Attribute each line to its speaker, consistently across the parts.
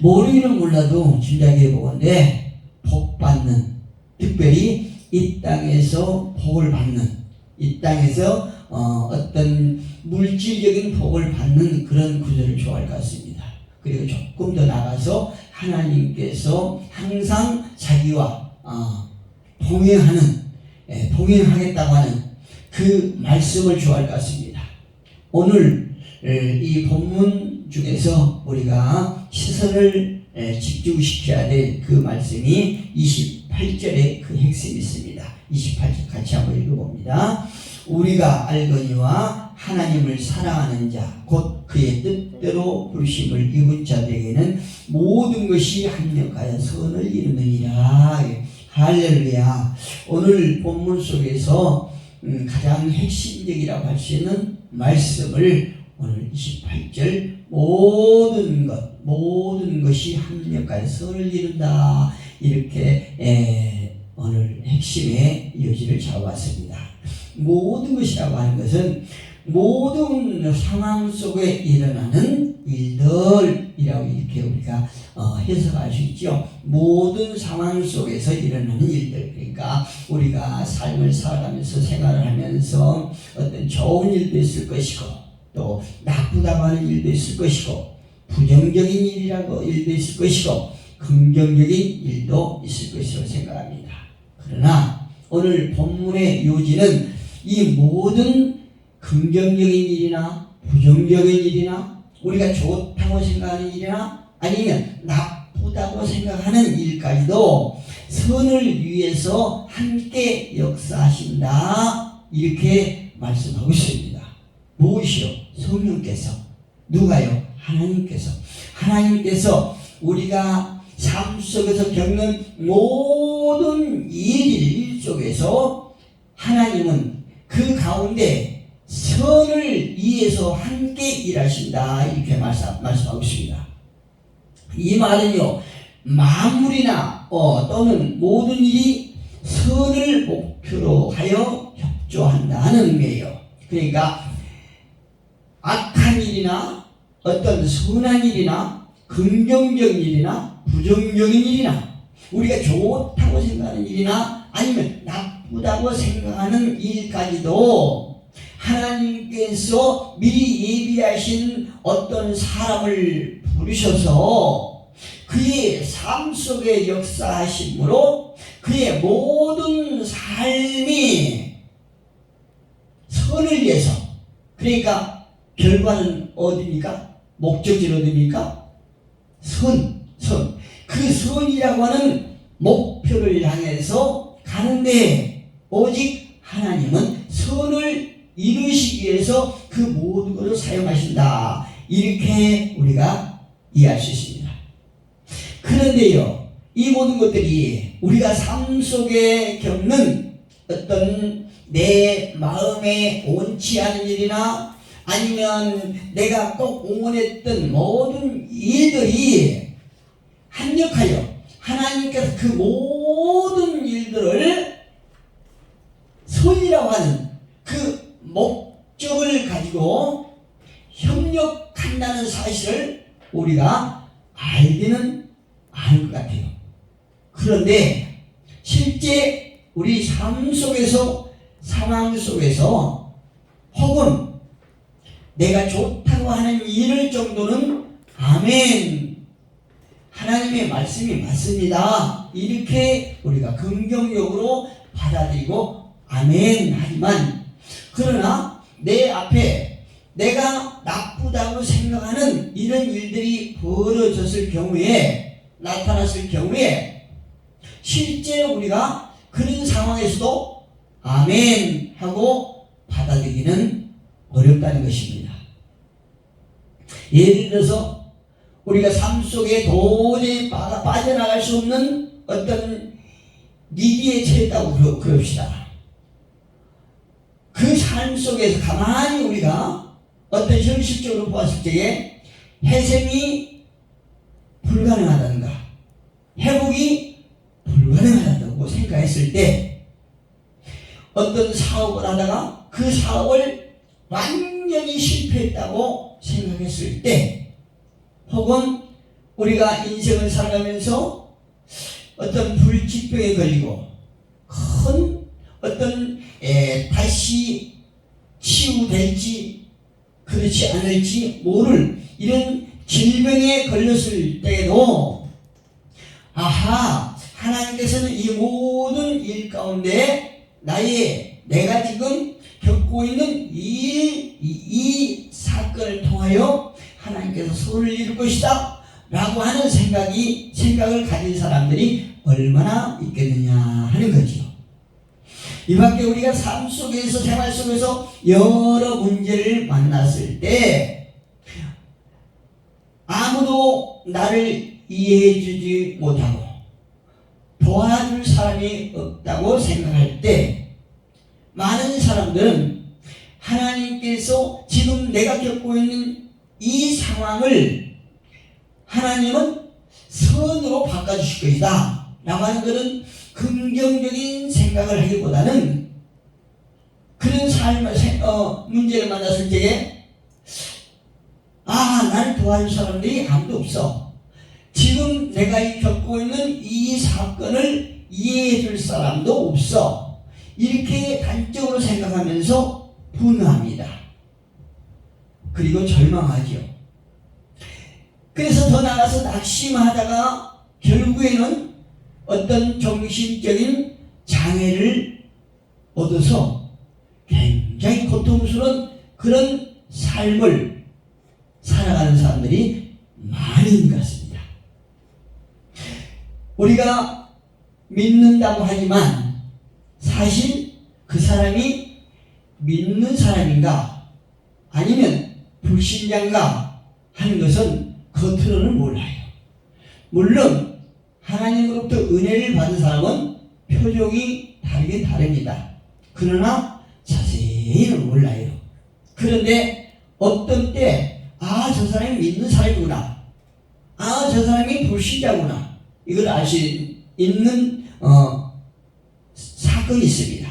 Speaker 1: 모르기는 몰라도 진작에 보건데 복 받는 특별히 이 땅에서 복을 받는 이 땅에서 어, 어떤 물질적인 복을 받는 그런 구절을 좋아할 것 같습니다. 그리고 조금 더 나가서 하나님께서 항상 자기와 어, 동행하는 예, 동행하겠다고 하는 그 말씀을 좋아할 것 같습니다. 오늘 에, 이 본문 중에서 우리가 시선을 에, 집중시켜야 될 그 말씀이 28절에 그 핵심이 있습니다. 28절 같이 한번 읽어봅니다. 우리가 알거니와 하나님을 사랑하는 자, 곧 그의 뜻대로 부르심을 입은 자들에게는 모든 것이 합력하여 선을 이루느니라. 예. 할렐루야. 오늘 본문 속에서 음, 가장 핵심적이라고 할 수 있는 말씀을 오늘 28절 모든 것 모든 것이 합력하여 선을 이룬다 이렇게 에, 오늘 핵심의 여지를 잡아봤습니다. 모든 것이라고 하는 것은 모든 상황 속에 일어나는 일들이라고 이렇게 우리가 어, 해석할 수 있죠. 모든 상황 속에서 일어나는 일들. 그러니까 우리가 삶을 살아가면서 생활을 하면서 어떤 좋은 일도 있을 것이고 또 나쁘다고 하는 일도 있을 것이고 부정적인 일이라고 일도 있을 것이고 긍정적인 일도 있을 것이라고 생각합니다. 그러나 오늘 본문의 요지는 이 모든 긍정적인 일이나 부정적인 일이나 우리가 좋다고 생각하는 일이나 아니면 나쁘다고 생각하는 일까지도 선을 위해서 함께 역사하신다 이렇게 말씀하고 있습니다. 무엇이요? 성령께서 누가요? 하나님께서 하나님께서 우리가 삶 속에서 겪는 모든 일, 일 속에서 하나님은 그 가운데 선을 위해서 함께 일하신다 이렇게 말씀, 말씀하고 있습니다. 이 말은요 만물이나 어, 또는 모든 일이 선을 목표로 하여 협조한다는 의미예요. 그러니까 악한 일이나 어떤 선한 일이나 긍정적인 일이나 부정적인 일이나 우리가 좋다고 생각하는 일이나 아니면 나쁘다고 생각하는 일까지도 하나님께서 미리 예비하신 어떤 사람을 부르셔서 그의 삶 속에 역사하심으로 그의 모든 삶이 선을 위해서 그러니까 결과는 어디입니까? 목적지는 어디입니까? 선, 선. 그 선이라고 하는 목표를 향해서 가는데 오직 하나님은 선을 이루시기 위해서 그 모든 것을 사용하신다. 이렇게 우리가 이해할 수 있습니다. 그런데요, 이 모든 것들이 우리가 삶 속에 겪는 어떤 내 마음에 옳지 않은 일이나 아니면 내가 꼭 응원했던 모든 일들이 합력하여 하나님께서 그 모든 일들을 선이라고 하는 그 목적을 가지고 협력한다는 사실을 우리가 알기는 아는 것 같아요. 그런데 실제 우리 삶 속에서 상황 속에서 혹은 내가 좋다고 하는 일을 정도는 아멘 하나님의 말씀이 맞습니다. 이렇게 우리가 긍정적으로 받아들이고 아멘 하지만 그러나 내 앞에 내가 나쁘다고 생각하는 이런 일들이 벌어졌을 경우에 나타났을 경우에 실제 우리가 그런 상황에서도 아멘 하고 받아들이기는 어렵다는 것입니다. 예를 들어서 우리가 삶 속에 도저히 빠- 빠져나갈 수 없는 어떤 위기에 처했다고 그럽시다. 그 삶 속에서 가만히 우리가 어떤 현실적으로 보았을 때에 해생이 불가능하다든가 회복이 불가능하다고 생각했을 때 어떤 사업을 하다가 그 사업을 완전히 실패했다고 생각했을 때 혹은 우리가 인생을 살아가면서 어떤 불치병에 걸리고 큰 어떤 에, 다시 치유될지 그렇지 않을지 모를 이런 질병에 걸렸을 때에도 아하 하나님께서는 이 모든 일 가운데 나의 내가 지금 겪고 있는 이, 이, 이 사건을 통하여 하나님께서 소를 이룰 것이다 라고 하는 생각이 생각을 가진 사람들이 얼마나 있겠느냐 하는 거죠. 이 밖에 우리가 삶 속에서 생활 속에서 여러 문제를 만났을 때 아무도 나를 이해해 주지 못하고 도와줄 사람이 없다고 생각할 때 많은 사람들은 하나님께서 지금 내가 겪고 있는 이 상황을 하나님은 선으로 바꿔주실 것이다. 라고 하는 것은 긍정적인 생각을 하기보다는 그런 세- 어, 문제를 만났을 때에 아 나를 도와줄 사람들이 아무도 없어. 지금 내가 이 겪고 있는 이 사건을 이해해 줄 사람도 없어. 이렇게 단적으로 생각하면서 분노합니다 그리고 절망하지요 그래서 더 나아가서 낙심하다가 결국에는 어떤 정신적인 장애를 얻어서 굉장히 고통스러운 그런 삶을 살아가는 사람들이 있는 것 같습니다. 우리가 믿는다고 하지만 사실 그 사람이 믿는 사람인가 아니면 불신자인가 하는 것은 겉으로는 몰라요. 물론 하나님으로부터 은혜를 받은 사람은 표정이 다르게 다릅니다. 그러나 자세히는 몰라요. 그런데 어떤 때, 아, 저 사람이 믿는 사람이구나. 아, 저 사람이 불신자구나. 이걸 알 수 있는, 어, 사건이 있습니다.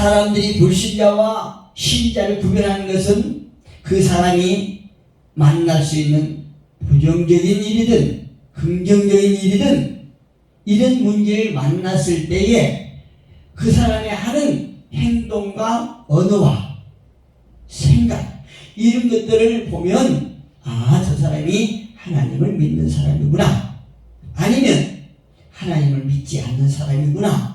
Speaker 1: 사람들이 불신자와 신자를 구별하는 것은 그 사람이 만날 수 있는 부정적인 일이든 긍정적인 일이든 이런 문제를 만났을 때에 그 사람이 하는 행동과 언어와 생각 이런 것들을 보면 아 저 사람이 하나님을 믿는 사람이구나. 아니면 하나님을 믿지 않는 사람이구나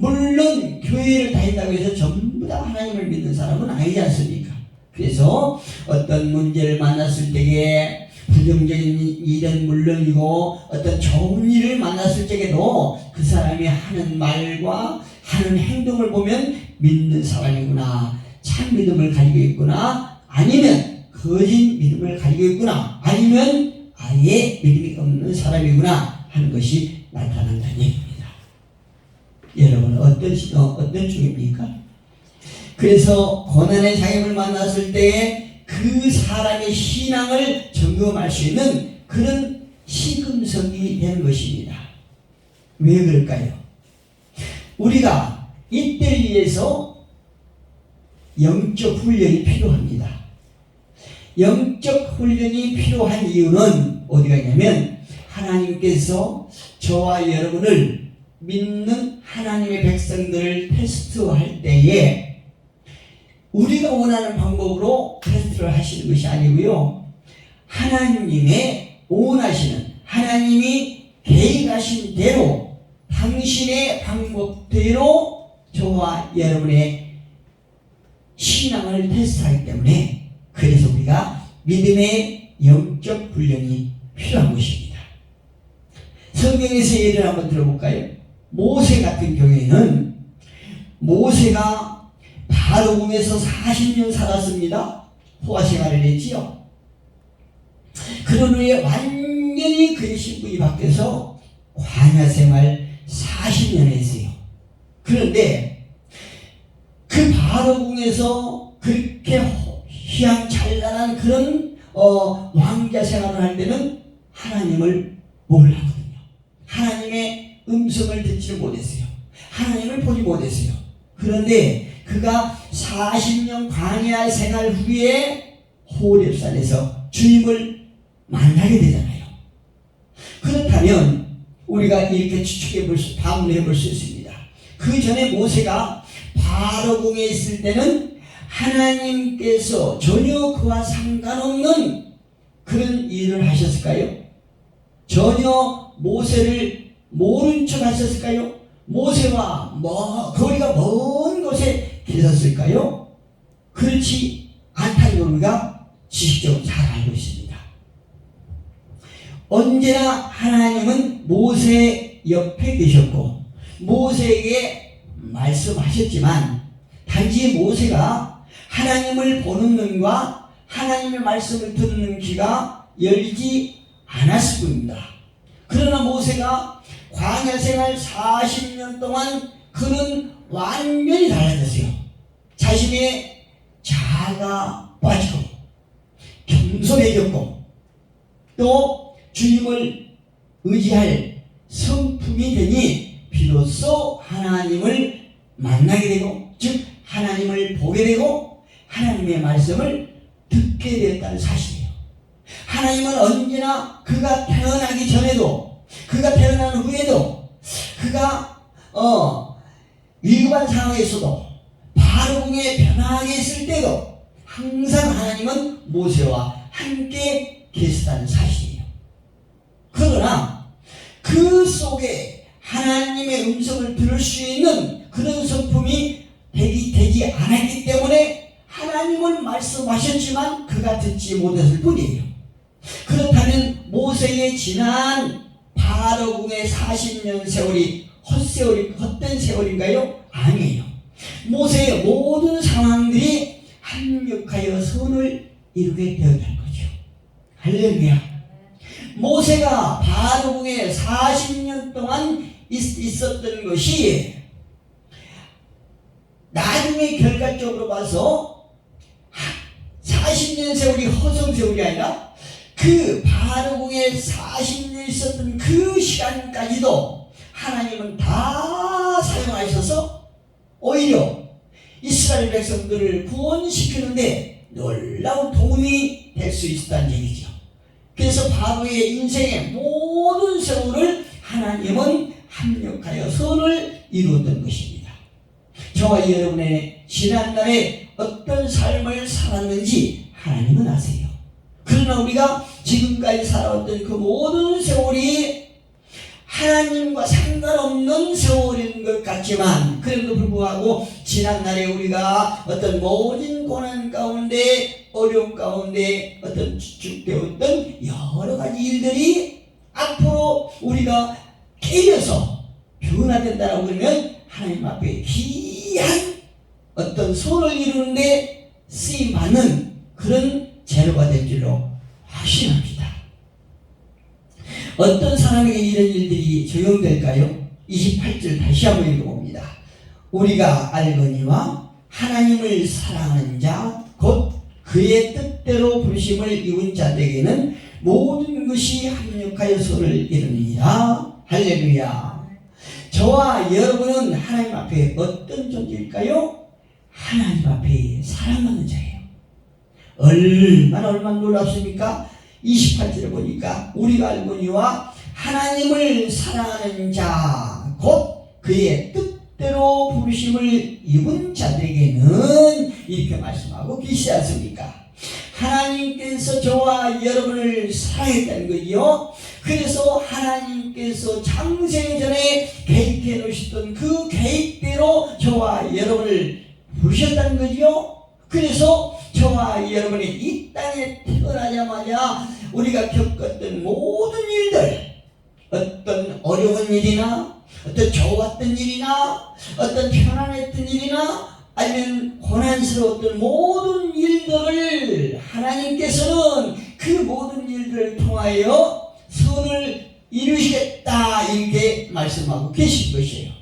Speaker 1: 물론 교회를 다닌다고 해서 전부 다 하나님을 믿는 사람은 아니지 않습니까? 그래서 어떤 문제를 만났을 때에 부정적인 일은 물론이고 어떤 좋은 일을 만났을 때에도 그 사람이 하는 말과 하는 행동을 보면 믿는 사람이구나 참 믿음을 가지고 있구나 아니면 거짓 믿음을 가지고 있구나 아니면 아예 믿음이 없는 사람이구나 하는 것이 나타난다는 얘기입니다. 여러분 어떤 시- 어, 어떤 쪽입니까? 그래서 고난의 장애를 만났을 때에 그 사람의 신앙을 점검할 수 있는 그런 시금석이 되는 것입니다. 왜 그럴까요? 우리가 이때를 위해서 영적 훈련이 필요합니다. 영적 훈련이 필요한 이유는 어디가 있냐면 하나님께서 저와 여러분을 믿는 하나님의 백성들을 테스트할 때에 우리가 원하는 방법으로 테스트를 하시는 것이 아니고요. 하나님의 원하시는 하나님이 계획하신 대로 당신의 방법대로 저와 여러분의 신앙을 테스트하기 때문에 그래서 우리가 믿음의 영적 훈련이 필요한 것입니다. 성경에서 예를 한번 들어볼까요? 모세 같은 경우에는 모세가 바로궁에서 40년 살았습니다. 호화 생활을 했지요. 그런 후에 완전히 신분이 바뀌어서 광야 생활 40년 했어요. 그런데 그 바로궁에서 그렇게 희양찬란한 그런 어, 왕자 생활을 할 때는 하나님을 몰랐거든요. 음성을 듣지를 못했어요. 하나님을 보지 못했어요. 그런데 그가 40년 광야 생활 후에 호렙산에서 주님을 만나게 되잖아요. 그렇다면 우리가 이렇게 추측해 볼 수, 반문해 볼 수 있습니다. 그 전에 모세가 바로궁에 있을 때는 하나님께서 전혀 그와 상관없는 그런 일을 하셨을까요? 전혀 모세를 모른 척 하셨을까요? 모세와 뭐 거리가 먼 곳에 계셨을까요? 그렇지 않다는 걸 우리가 지식적으로 잘 알고 있습니다. 언제나 하나님은 모세 옆에 계셨고 모세에게 말씀하셨지만 단지 모세가 하나님을 보는 눈과 하나님의 말씀을 듣는 귀가 열리지 않았을 뿐입니다. 그러나 모세가 광야 생활 40년 동안 그는 완전히 달라졌어요. 자신의 자아가 빠지고 겸손해졌고 또 주님을 의지할 성품이 되니 비로소 하나님을 만나게 되고 즉 하나님을 보게 되고 하나님의 말씀을 듣게 되었다는 사실이에요. 하나님은 언제나 그가 태어나기 전에도 그가 태어난 후에도 그가 어 위급한 상황에서도 바로궁에 편하게 있을 때도 항상 하나님은 모세와 함께 계시다는 사실이에요. 그러나 그 속에 하나님의 음성을 들을 수 있는 그런 성품이 되기, 되지 않았기 때문에 하나님은 말씀하셨지만 그가 듣지 못했을 뿐이에요. 그렇다면 모세의 지난 바로궁의 40년 세월이 헛세월이 헛된 세월인가요? 아니에요. 모세의 모든 상황들이 합력하여 선을 이루게 되었다는 거죠. 할렐루야. 모세가 바로궁에 40년 동안 있, 있었던 것이 나중에 결과적으로 봐서 40년 세월이 허송 세월이 아니라 그 바로궁에 40년 있었던 그 시간까지도 하나님은 다 사용하셔서 오히려 이스라엘 백성들을 구원시키는데 놀라운 도움이 될 수 있었다는 얘기죠. 그래서 바로의 인생의 모든 세월을 하나님은 합력하여 선을 이루었던 것입니다. 저와 여러분의 지난날에 어떤 삶을 살았는지 하나님은 아세요. 그러나 우리가 지금까지 살아왔던 그 모든 세월이 하나님과 상관없는 세월인 것 같지만 그래도 불구하고 지난날에 우리가 어떤 모든 고난 가운데 어려움 가운데 어떤 축축되었던 여러 가지 일들이 앞으로 우리가 깨려서 변화된다라고 그러면 하나님 앞에 귀한 어떤 소를 이루는데 쓰임받는 그런 재료가 될 줄로 확신합니다. 어떤 사람에게 이런 일들이 적용될까요? 28절 다시 한번 읽어봅니다. 우리가 알거니와 하나님을 사랑하는 자, 곧 그의 뜻대로 부르심을 입은 자들에게는 모든 것이 합력하여 서를 이루느니라. 할렐루야. 저와 여러분은 하나님 앞에 어떤 존재일까요? 하나님 앞에 사랑하는 자예요. 얼마나 얼마나 놀랍습니까? 28절에 보니까 우리가 알거니와 하나님을 사랑하는 자, 곧 그의 뜻대로 부르심을 입은 자들에게는 이렇게 말씀하고 계시지 않습니까? 하나님께서 저와 여러분을 사랑했다는 거지요. 그래서 하나님께서 창세전에 계획해 놓으셨던 그 계획대로 저와 여러분을 부르셨다는 거지요. 그래서 저와 여러분이 이 땅에 태어나자마자 우리가 겪었던 모든 일들, 어떤 어려운 일이나, 어떤 좋았던 일이나, 어떤 편안했던 일이나, 아니면 고난스러웠던 모든 일들을 하나님께서는 그 모든 일들을 통하여 선을 이루시겠다 이렇게 말씀하고 계신 것이에요.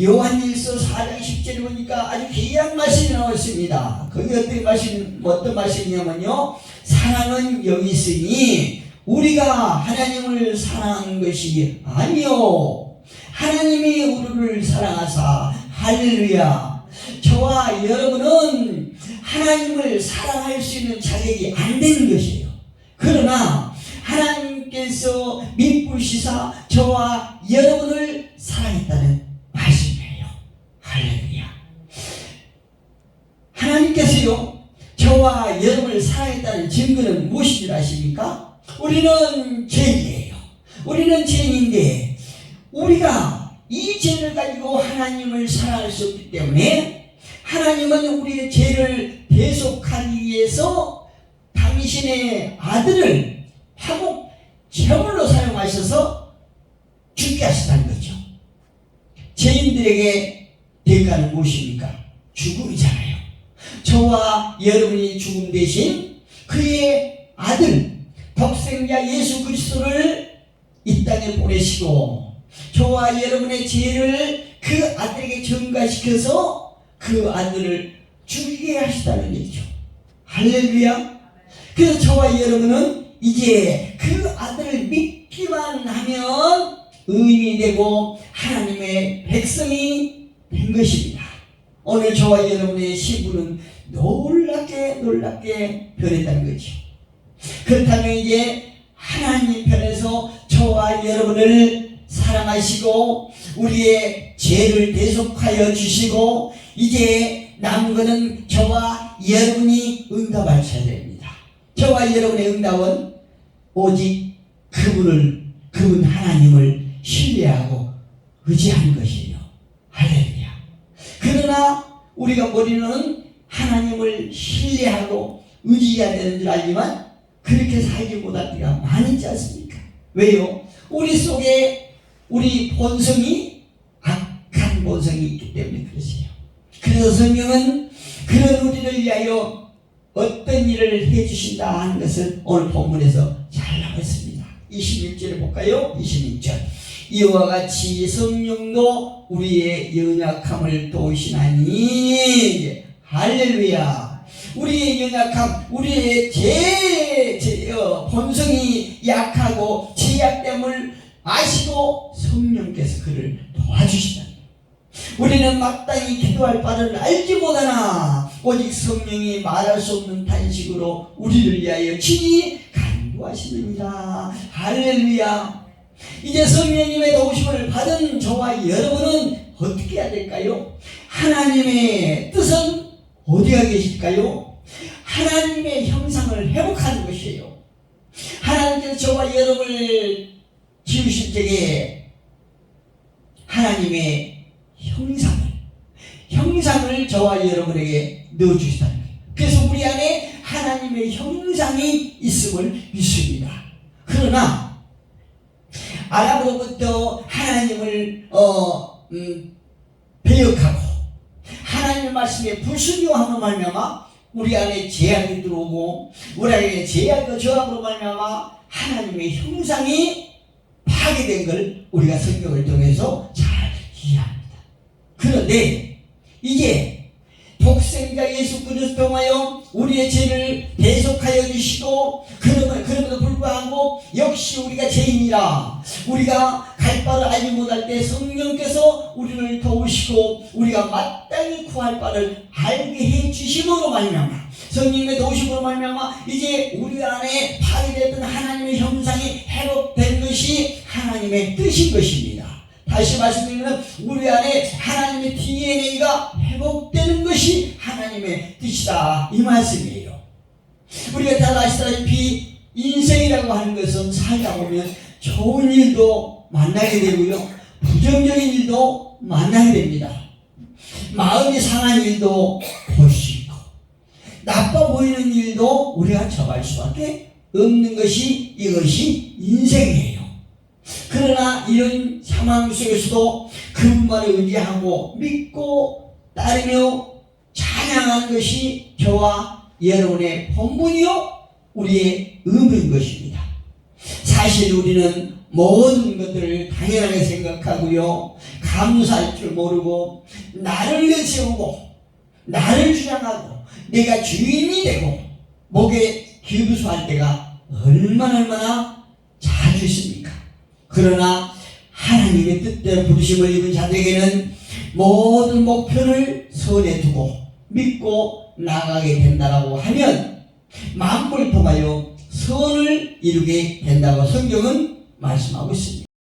Speaker 1: 요한일서 4장 10절에 보니까 아주 귀한 말씀이 나와 있습니다. 거기 어떤 말씀, 어떤 말씀이냐면요. 사랑은 여기 있으니 우리가 하나님을 사랑한 것이 아니요. 하나님이 우리를 사랑하사 할렐루야. 저와 여러분은 하나님을 사랑할 수 있는 자격이 안 되는 것이에요. 그러나 위해서 믿부시사 저와 여러분을 사랑했다는 여러분을 사랑했다는 증거는 무엇인 줄 아십니까? 우리는 죄인이에요. 우리는 죄인인데, 우리가 이 죄를 가지고 하나님을 사랑할 수 없기 때문에, 하나님은 우리의 죄를 대속하기 위해서 당신의 아들을 화목 제물로 사용하셔서 죽게 하셨다는 거죠. 죄인들에게 대가는 무엇입니까? 죽음이잖아요. 저와 여러분이 죽음 대신 그의 아들 독생자 예수 그리스도를 이 땅에 보내시고 저와 여러분의 죄를 그 아들에게 전가시켜서 그 아들을 죽이게 하시다는 얘기죠. 할렐루야. 그래서 저와 여러분은 이제 그 아들을 믿기만 하면 의인이 되고 하나님의 백성이 된 것입니다. 오늘 저와 여러분의 신분은 놀랍게 놀랍게 변했다는 거죠. 그렇다면 이제 하나님 편에서 저와 여러분을 사랑하시고 우리의 죄를 대속하여 주시고 이제 남은 것은 저와 여러분이 응답하셔야 됩니다. 저와 여러분의 응답은 오직 그분을 그분 하나님을 신뢰하고 의지하는 것이에요. 할렐루야. 그러나 우리가 머리는 하나님을 신뢰하고 의지해야 되는 줄 알지만 그렇게 살지 못할 때가 많지 않습니까? 왜요? 우리 속에 우리 본성이 악한 본성이 있기 때문에 그러세요. 그래서 성경은 그런 우리를 위하여 어떤 일을 해주신다 하는 것을 오늘 본문에서 잘 나왔습니다. 21절에 볼까요? 21절. 이와 같이 성령도 우리의 연약함을 도우시나니 할렐루야. 우리의 연약함 우리의 제, 제 어, 본성이 약하고 제약됨을 아시고 성령께서 그를 도와주시다 우리는 마땅히 기도할 바를 알지 못하나 오직 성령이 말할 수 없는 단식으로 우리를 위하여 친히 간구하시느니라 할렐루야. 이제 성령님의 도우심을 받은 저와 여러분은 어떻게 해야 될까요? 하나님의 뜻은 어디가 계실까요? 하나님의 형상을 회복하는 것이에요. 하나님께서 저와 여러분을 지으실 적에 하나님의 형상을 형상을 저와 여러분에게 넣어주시다는 거예요. 그래서 우리 안에 하나님의 형상이 있음을 믿습니다. 그러나 아람으로부터 하나님을 어, 음, 배역하고 하나님의 말씀에 불순종함으로 말미암아 우리 안에 제약이 들어오고 우리 안에 제약과 저항으로 말미암아 하나님의 형상이 파괴된 걸 우리가 성경을 통해서 잘 이해합니다. 그런데 이제 독생자 예수 그리스도 통하여 우리의 죄를 대속하여 주시고 그럼에도 불구하고 역시 우리가 죄인이라 우리가 갈 바를 알지 못할 때 성령께서 우리를 도우시고 우리가 마땅히 구할 바를 알게 해 주심으로 말미암아 성령의 도우심으로 말미암아 이제 우리 안에 파괴됐던 하나님의 형상이 회복된 것이 하나님의 뜻인 것입니다. 다시 말씀드리면 우리 안에 하나님의 DNA가 회복되는 것이 하나님의 뜻이다 이 말씀이에요. 우리가 다 아시다시피 인생이라고 하는 것은 살다 보면 좋은 일도 만나게 되고요 부정적인 일도 만나게 됩니다. 마음이 상한 일도 볼 수 있고 나빠 보이는 일도 우리가 접할 수밖에 없는 것이 이것이 인생이에요. 그러나 이런 상황 속에서도 그분만을 의지하고 믿고 따르며 찬양하는 것이 저와 여러분의 본분이요 우리의 의무인 것입니다. 사실 우리는 모든 것들을 당연하게 생각하고요 감사할 줄 모르고 나를 내세우고 나를 주장하고 내가 주인이 되고 목에 기부수할 때가 얼마나 얼마나 자주 있습니까? 그러나 하나님의 뜻대로 부르심을 입은 자들에게는 모든 목표를 손에 두고 믿고 나가게 된다라고 하면 만물을 통하여 선을 이루게 된다고 성경은 mas não o senhor